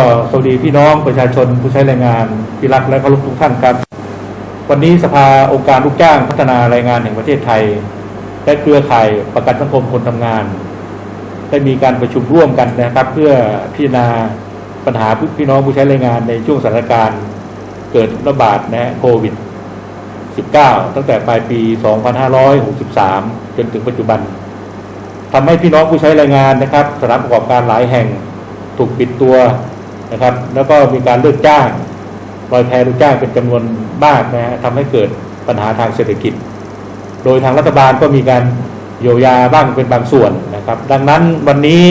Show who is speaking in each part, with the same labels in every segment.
Speaker 1: สวัสดีพี่น้องประชาชนผู้ใช้แรงงานที่รักและเคารพทุกท่านครับ วันนี้สภาองค์การลูกจ้างพัฒนาแรงงานแห่งประเทศไทย และเครือข่ายประกันสังคมคนทำงาน ได้มีการประชุมร่วมกันนะครับ เพื่อพิจารณาปัญหาพี่น้องผู้ใช้แรงงานในช่วงสถานการณ์ เกิดระบาดนะฮะโควิด 19 ตั้งแต่ปลายปี 2563 จนถึงปัจจุบันทำให้พี่น้องผู้ใช้แรงงานนะครับสถานประกอบการหลายแห่งถูกปิดตัว นะครับ แล้วก็มีการเลิกจ้างรอยแพลูกจ้างเป็นจำนวนมากนะฮะทำให้เกิดปัญหาทางเศรษฐกิจ โดยทางรัฐบาลก็มีการเยียวยาบ้างเป็นบางส่วนนะครับ ดังนั้นวันนี้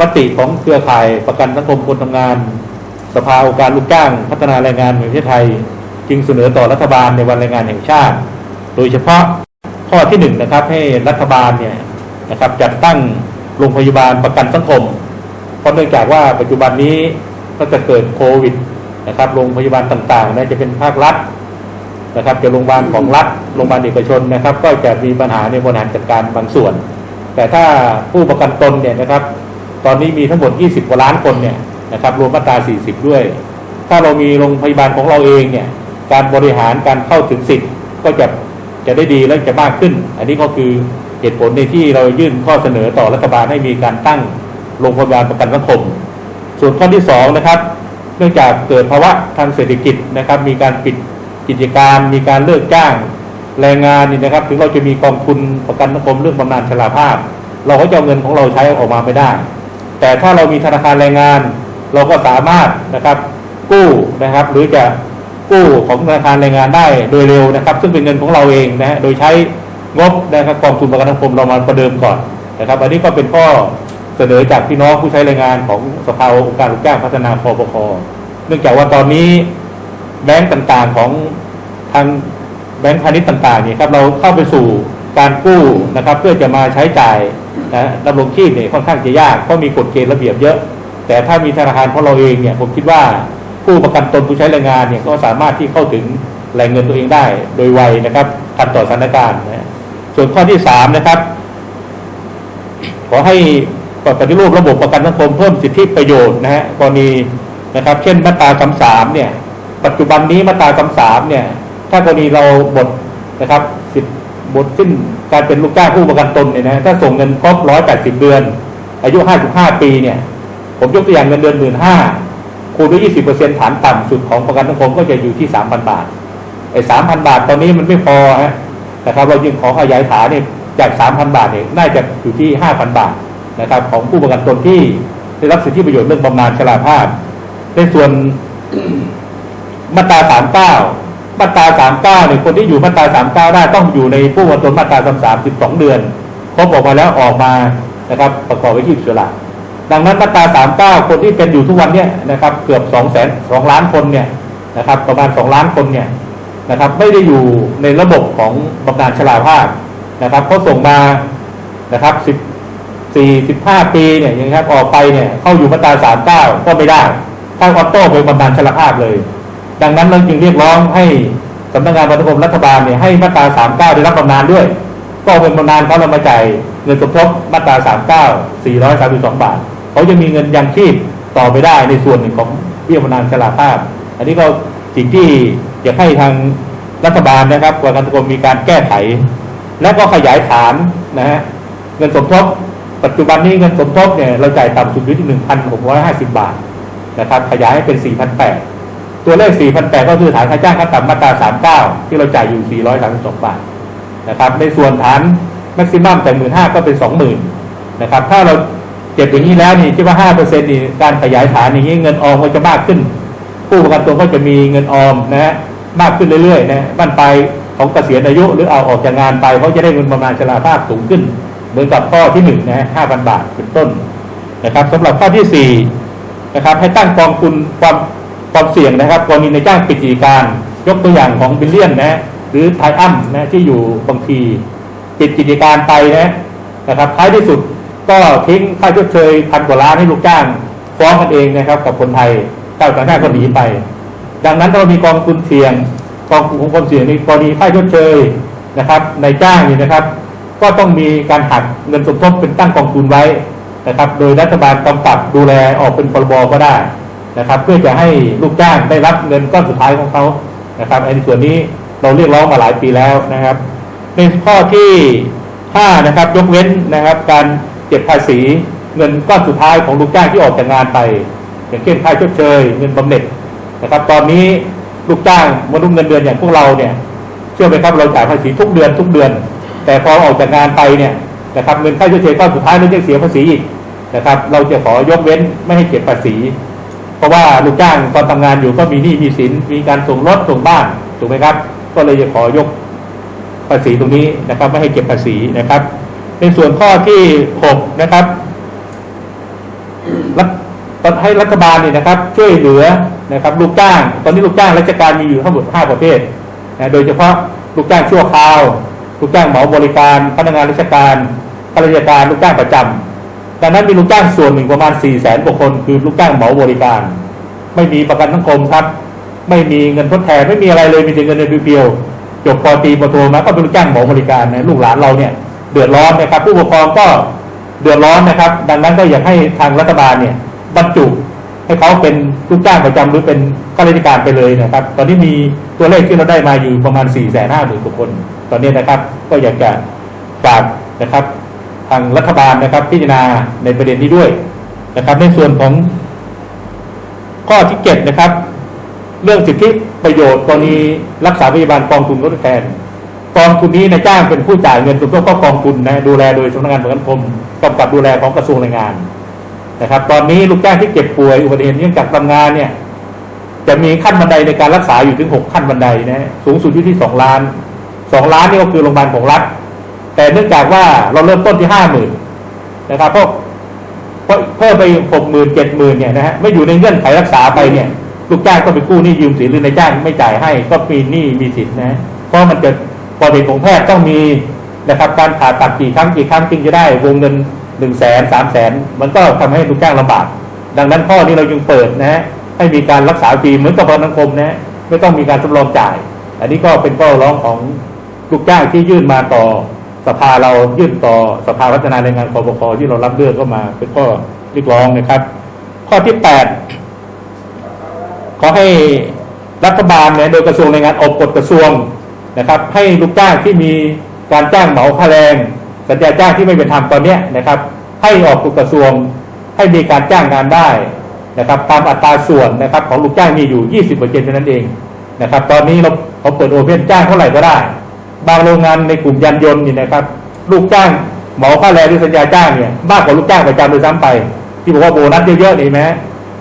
Speaker 1: มติของเครือข่ายประกันสังคมคนทำงาน สภาองค์การลูกจ้าง พัฒนาแรงงานแห่งประเทศไทย จึงเสนอต่อรัฐบาลในวันแรงงานแห่งชาติ โดยเฉพาะข้อที่หนึ่งนะครับให้รัฐบาลเนี่ยนะครับจัดตั้งโรงพยาบาลประกันสังคมเพราะเนื่องจากว่าปัจจุบันนี้ ก็จะเกิดโควิดนะครับโรงพยาบาลต่างๆนะจะเป็นภาครัฐนะครับ จะโรงพยาบาลของรัฐโรงพยาบาลเอกชนนะครับ ก็จะมีปัญหาในบริหารจัดการบางส่วน แต่ถ้าผู้ประกันตนเนี่ยนะครับ ตอนนี้มีทั้งหมด 20กว่าล้านคนเนี่ยนะครับรวมมาตรา 40 ด้วย ถ้าเรามีโรงพยาบาลของเราเองเนี่ยการบริหารการเข้าถึงสิทธิ์ก็จะจะได้ดีและจะมากขึ้น อันนี้ก็คือเหตุผลในที่เรายื่นข้อเสนอต่อรัฐบาลให้มีการตั้งโรงพยาบาลประกันสังคม ส่วนข้อที่สองนะครับเนื่องจากเกิดภาวะทางเศรษฐกิจนะครับ มีการปิดกิจการ มีการเลิกจ้างแรงงานนี่นะครับ ถึงเราจะมีกองทุนประกันสังคมเรื่องบำนาญชราภาพ เราก็จะเอาเงินของเราใช้ออกมาไม่ได้ แต่ถ้าเรามีธนาคารแรงงาน เราก็สามารถนะครับกู้นะครับ หรือจะกู้ของธนาคารแรงงานได้โดยเร็วนะครับ ซึ่งเป็นเงินของเราเองนะฮะโดยใช้งบนะครับกองทุนประกันสังคมเรามาประเดิมก่อนนะครับ อันนี้ก็เป็นข้อ เสนอจากพี่น้องผู้ใช้แรงงานของสภาองค์การลูกจ้างพัฒนาพปคเนื่องจากว่าตอนนี้แบงก์ต่างๆของทางแบงก์พาณิชย์ต่างๆเนี่ยครับเราเข้าไปสู่การกู้นะครับ เพื่อจะมาใช้จ่ายนะดำรงชีพเนี่ยค่อนข้างจะยากเพราะมีกฎเกณฑ์ระเบียบเยอะ แต่ถ้ามีธนาคารของเราเองเนี่ยผมคิดว่าผู้ประกันตนผู้ใช้แรงงานเนี่ยก็สามารถที่เข้าถึงแหล่งเงินตัวเองได้โดยไวนะครับทันต่อสถานการณ์นะส่วนข้อที่สามนะครับ ขอให้ ปฏิรูประบบประกันสังคมเพิ่มสิทธิประโยชน์นะฮะกรณีนะครับ เช่นมาตราสามสามเนี่ย ปัจจุบันนี้มาตราสามสามเนี่ย ถ้ากรณีเราหมดนะครับ สิทธิหมดสิ้นการเป็นลูกจ้างผู้ประกันตนเนี่ยนะถ้าส่งเงินครบร้อยแปดสิบเดือน อายุห้าสิบห้าปีเนี่ย ผมยกตัวอย่างเงินเดือนหมื่นห้าคูณด้วยยี่สิบเปอร์เซ็นฐานต่ำสุดของประกันสังคมก็จะอยู่ที่สามพันบาทไอ้สามพันบาทตอนนี้มันไม่พอฮะนะครับเราจึงขอขยายฐานเนี่ยจากสามพันบาทเนี่ยน่าจะอยู่ที่ห้าพันบาท นะครับ ของผู้ประกันตนที่ได้รับสิทธิประโยชน์เรื่องบำนาญชราภาพ ในส่วนมาตราสามเก้ามาตราสามเก้าเนี่ยคนที่อยู่มาตราสามเก้าได้ต้องอยู่ในผู้ประกันตนมาตราสามสามสิบสองเดือนครบออกมาแล้วออกมานะครับ ประกอบอาชีพอิสระดังนั้นมาตราสามเก้าคนที่เป็นอยู่ทุกวันเนี่ยนะครับ เกือบสองแสนสองล้านคนเนี่ยนะครับ ประมาณสองล้านคนเนี่ยนะครับ ไม่ได้อยู่ในระบบของบำนาญชราภาพนะครับเขาส่งมานะครับสิบ สี่สิบห้าปีเนี่ยอย่างครับออกไปเนี่ยเข้าอยู่มาตราสามเก้าก็ไม่ได้ถ้าออโต้เป็นบำนาญชราภาพเลย ดังนั้นเราจึงเรียกร้องให้สำนักงานบรรทุกรัฐบาลเนี่ยให้มาตราสามเก้าได้รับบำนาญด้วย ก็เป็นบำนาญเขาเรามาจ่ายเงินสมทบมาตราสามเก้าสี่ร้อยสามสิบสองบาทเขาจะมีเงินยังชีพต่อไปได้ในส่วนหนึ่งของเบี้ยบำนาญชราภาพ อันนี้ก็สิ่งที่อยากให้ทางรัฐบาลนะครับประกันสังคมมีการแก้ไข และก็ขยายฐานนะฮะเงินสมทบ ปัจจุบันนี้เงินสมทบเนี่ยเราจ่ายต่ำสุดอยู่ที่หนึ่งพันหกร้อยห้าสิบบาทนะครับ ขยายให้เป็นสี่พันแปดตัวเลขสี่พันแปดก็คือฐานค่าจ้างขั้นต่ำมาตราสามเก้าที่เราจ่ายอยู่สี่ร้อยสามสิบสองบาทนะครับ ในส่วนฐานแม็กซิมัมแต่หมื่นห้าก็เป็นสองหมื่นนะครับ ถ้าเราเก็บอย่างนี้แล้วนี่คิดว่าห้าเปอร์เซ็นต์นี่การขยายฐานอย่างนี้เงินออมก็จะมากขึ้น ผู้ประกันตนก็จะมีเงินออมนะฮะมากขึ้นเรื่อยๆนะบ้านปของเกษียณอายุหรือเอาออกจากงานไปเขาจะได้เงินบำนาญชราภาพสูงขึ้น มือนกับข้อที่หนึ่งนะฮะห้าพันบาทเป็นต้นนะครับสำหรับข้อที่สี่นะครับ ให้ตั้งกองทุนความความเสี่ยงนะครับกรณีในจ้างปิดกิจการ ยกตัวอย่างของบิลเลียนนะฮะหรือไทอัมนะที่อยู่บางทีปิดกิจการไปนะนะครับท้ายที่สุดก็ทิ้งค่าชดเชยพันกว่าล้านให้ลูกจ้าง ฟ้องกันเองนะครับกับคนไทยเจ้าต่างชาติก็หนีไป ดังนั้นเรามีกองทุนเสี่ยงกองทุนของความเสี่ยงในกรณีค่าชดเชยนะครับในจ้างนี่นะครับ ก็ต้องมีการหักเงินสมทบเป็นตั้งกองทุนไว้นะครับ โดยรัฐบาลกำกับดูแลออกเป็นพรบก็ได้นะครับ เพื่อจะให้ลูกจ้างได้รับเงินก้อนสุดท้ายของเขานะครับในส่วนนี้เราเรียกร้องมาหลายปีแล้วนะครับ ในข้อที่ห้านะครับยกเว้นนะครับ การเก็บภาษีเงินก้อนสุดท้ายของลูกจ้างที่ออกจากงานไป อย่างเช่นค่าชดเชยเงินบำเหน็จนะครับ ตอนนี้ลูกจ้างมนุษย์เงินเดือนอย่างพวกเราเนี่ย เชื่อไหมครับเราจ่ายภาษีทุกเดือนทุกเดือน แต่พอออกจากงานไปเนี่ยนะครับเงินค่าชดเชยก้อนสุดท้ายเราจะเสียภาษีอีกนะครับ เราจะขอยกเว้นไม่ให้เก็บภาษี เพราะว่าลูกจ้างตอนทำงานอยู่ก็มีหนี้มีสินมีการส่งรถส่งบ้านถูกไหมครับ ก็เลยจะขอยกภาษีตรงนี้นะครับ ไม่ให้เก็บภาษีนะครับ ในส่วนข้อที่หกนะครับรัฐให้รัฐบาลเนี่ยนะครับ ช่วยเหลือนะครับ ลูกจ้าง ตอนนี้ลูกจ้างราชการมีอยู่ทั้งหมด 5 ประเภทนะโดยเฉพาะลูกจ้างชั่วคราว ลูกจ้างเหมาบริการพนักงานราชการข้าราชการลูกจ้างประจำดังนั้นมีลูกจ้างส่วนหนึ่งประมาณ4ี่แสนกว่าคนคือลูกจ้างเหมาบริการ ไม่มีประกันสังคมครับ ไม่มีเงินทดแทนไม่มีอะไรเลยมีแต่เงินเดือนเพียวๆจบปอตีปอโทมาก็เป็นลูกจ้างเหมาบริการนะลูกหลานเราเนี่ยเดือดร้อนนะครับ ผู้ปกครองก็เดือดร้อนนะครับ ดังนั้นก็อยากให้ทางรัฐบาลเนี่ยบรรจุ ให้เขาเป็นลูกจ้างประจำหรือเป็นข้าราชการไปเลยนะครับ ตอนนี้มีตัวเลขที่เราได้มาอยู่ประมาณ4ี่แสนห้าหมื่นกว่าคน ตอนนี้นะครับก็อยากจะฝากนะครับ ทางรัฐบาลนะครับ พิจารณาในประเด็นนี้ด้วยนะครับ ในส่วนของข้อที่เจ็ดนะครับ เรื่องสิทธิประโยชน์กรณีรักษาพยาบาลกองทุนทดแทนกองทุนนี้นายจ้างเป็นผู้จ่ายเงินสมทบเข้ากองทุนนะดูแลโดยสำนักงานประกันสังคมกำกับดูแลของกระทรวงแรงงาน นะครับ ตอนนี้ลูกจ้างที่เจ็บป่วยอุบัติเหตุเนื่องจากทำงานเนี่ย จะมีขั้นบันไดในการรักษาอยู่ถึงหกขั้นบันไดนะสูงสุดอยู่ที่สองล้านสองล้านนี่ก็คือโรงพยาบาลของรัฐแต่เนื่องจากว่าเราเริ่มต้นที่ห้าหมื่นนะครับเพราะเพิ่มไปหกหมื่นเจ็ดหมื่นเนี่ยนะฮะไม่อยู่ในเงื่อนไขรักษาไปเนี่ย ลูกจ้างก็ไปกู้หนี้ยืมสินหรือนายจ้างไม่จ่ายให้ก็มีหนี้มีสินนะเพราะมันจะปกติของแพทย์ต้องมีนะครับการผ่าตัดกี่ครั้งกี่ครั้งจึงจะได้วงเงิน หนึ่งแสนสามแสนมันก็ทำให้ลูกจ้างลำบาก ดังนั้นข้อนี้เราจึงเปิดนะฮะให้มีการรักษาฟรีเหมือนกับประกันสังคมนะฮะไม่ต้องมีการสำรองจ่าย อันนี้ก็เป็นข้อร้องของลูกจ้างที่ยื่นมาต่อสภาเรายื่นต่อสภาพัฒนาแรงงานคอปคที่เรารับเรื่องก็มาเป็นข้อเรียกร้องนะครับ ข้อที่แปดขอให้รัฐบาลเนี่ยโดยกระทรวงแรงงานออกกฎกระทรวงนะครับ ให้ลูกจ้างที่มีการจ้างเหมาค่าแรง สัญญาจ้างที่ไม่เป็นธรรมตอนเนี้ยนะครับ ให้ออกกฎกระทรวงให้มีการจ้างงานได้นะครับตามอัตราส่วนนะครับของลูกจ้างมีอยู่ 20เปอร์เซ็นต์เท่านั้นเองนะครับ ตอนนี้เราเขาเปิดโอเพ่นจ้างเท่าไหร่ก็ได้ บางโรงงานในกลุ่มยานยนต์นี่นะครับ ลูกจ้างหมาค่าแรงหรือสัญญาจ้างเนี่ยมากกว่าลูกจ้างประจำโดยซ้ำไป ที่บอกว่าโบนัสเยอะๆนี่ไหม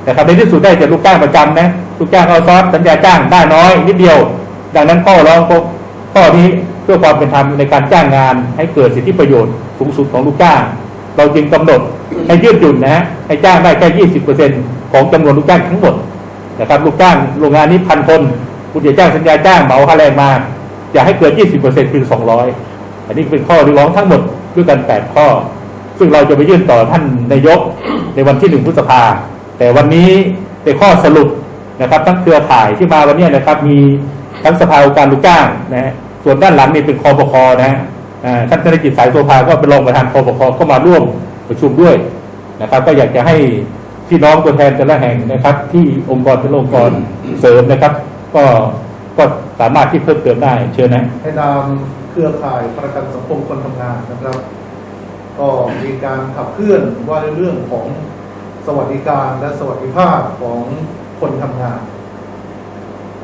Speaker 1: นะครับในที่สุดได้จากลูกจ้างประจำนะลูกจ้างเอาซอสสัญญาจ้างได้น้อยนิดเดียว ดังนั้นข้อร้องข้อนี้ พื่อความเป็นธรรมในการจ้างงาน ให้เกิดสิทธิประโยชน์สูงสุดของลูกจ้าง เราจึงกำหนดให้ยืดหยุ่นนะฮะให้จ้างได้แค่ยี่สิบเปอร์เซ็นของจำนวนลูกจ้างทั้งหมดนะครับลูกจ้างโรงงานนี้พันคนคุณจะจ้างสัญญาจ้างเหมาค่าแรงมาอย่าให้เกินยี่สิบเปอร์เซ็นต์คือสองร้อยอันนี้เป็นข้อเรียกร้องทั้งหมดด้วยกันแปดข้อ ซึ่งเราจะไปยื่นต่อท่านนายกในวันที่หนึ่งพฤษภา แต่วันนี้เป็นข้อสรุปนะครับ ทั้งเครือข่ายที่มาวันนี้นะครับ มีทั้งสภาองค์การลูกจ้างนะฮะ ส่วนด้านหลังนี่เป็นคอปคอนะฮะอ่าท่านธนกิจสายโซภาก็เป็นรองประธานคอปคอก็มาร่วมประชุมด้วยนะครับ ก็อยากจะให้พี่น้องตัวแทนแต่ละแห่งนะครับ ที่องค์กรเป็นองค์กรเสริมนะครับ ก็ก็สามารถที่เพิ่มเติมได้เชิญนะ
Speaker 2: ในนามเครือข่ายประกันสังคมคนทำงานนะครับ ก็มีการขับเคลื่อนว่าในเรื่องของสวัสดิการและสวัสดิภาพของคนทำงาน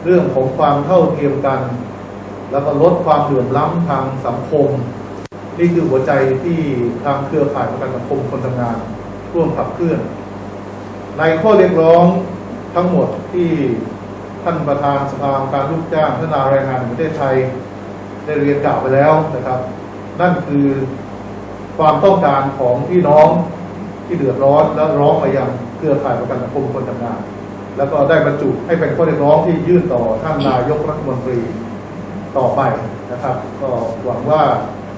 Speaker 2: เรื่องของความเท่าเทียมกัน แล้วก็ลดความเหลื่อมล้ำทางสังคม นี่คือหัวใจที่ทางเครือข่ายประกันสังคมคนทำงาน ร่วมขับเคลื่อน ในข้อเรียกร้องทั้งหมดที่ท่านประธานสภาการลูกจ้างพัฒนาแรงงานแห่งประเทศไทย ได้เรียนกล่าวไปแล้วนะครับ นั่นคือความต้องการของพี่น้องที่เดือดร้อนและร้องมายังเครือข่ายประกันสังคมคนทำงาน แล้วก็ได้บรรจุให้เป็นข้อเรียกร้องที่ยื่นต่อท่านนายกรัฐมนตรี ต่อไปนะครับ ก็หวังว่า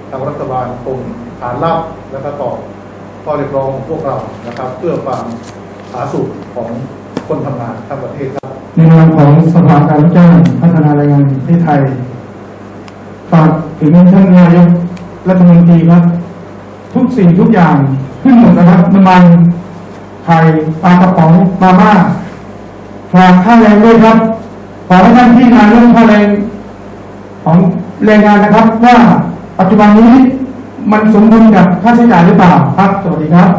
Speaker 2: ทางรัฐบาลคงขานรับและก็ตอบข้อเรียกร้องของพวกเรานะครับ เพื่อความผาสุกของคนทำงานทั้งประเทศครับ
Speaker 3: ในนามของสภาการจ้างพัฒนาแรงงานแห่ไทยฝากถึงท่านนายกรัฐมนตรีครับ ทุกสิ่งทุกอย่างขึ้นหมดนะครับน้ำมันไข่ปลากระป๋องมาม่าฝากค่าแรงด้วยครับ ขอให้ท่านที่งานเรื่องค่าแรง ของแรงงานนะครับ ว่าปัจจุบันนี้มันสมดุลกับค่าใช้จ่ายหรือเปล่าครับ สวัสดีครับ